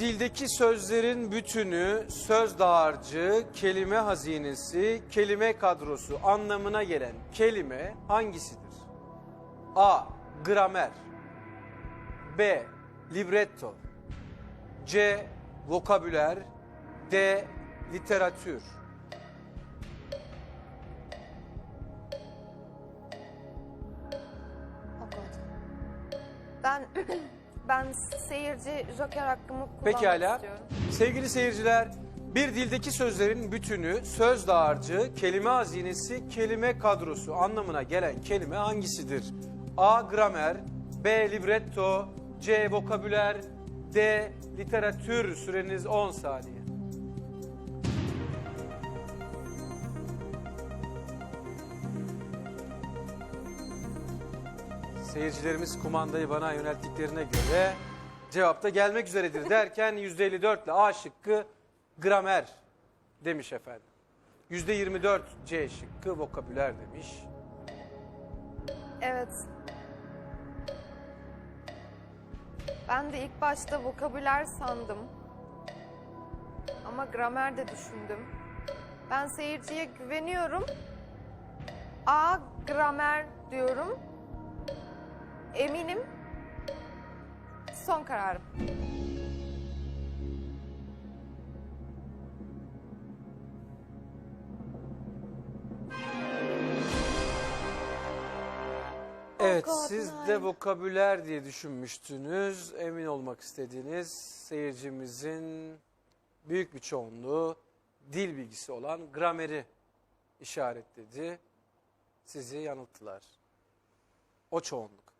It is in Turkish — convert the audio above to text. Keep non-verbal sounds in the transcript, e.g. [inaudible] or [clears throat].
dildeki sözlerin bütünü, söz dağarcığı, kelime hazinesi, kelime kadrosu anlamına gelen kelime hangisidir? A. Gramer B. Libretto C. Vokabüler D. Literatür. Ben [clears throat] ben seyirci joker hakkımı kullanmak Pekala. istiyorum. Sevgili seyirciler, bir dildeki sözlerin bütünü, söz dağarcığı, kelime hazinesi, kelime kadrosu anlamına gelen kelime hangisidir? A. Gramer B. Libretto C. Vokabüler D. Literatür Süreniz 10 saniye. Seyircilerimiz kumandayı bana yönelttiklerine göre cevap da gelmek üzeredir derken %54 ile A şıkkı gramer demiş efendim. %24 C şıkkı vokabüler demiş. Evet. Ben de ilk başta vokabüler sandım. Ama gramer de düşündüm. Ben seyirciye güveniyorum. A gramer diyorum. Eminim. Son kararım. Evet siz de vokabüler diye düşünmüştünüz. Emin olmak istediğiniz seyircimizin büyük bir çoğunluğu dil bilgisi olan grameri işaretledi. Sizi yanılttılar. O çoğunluk.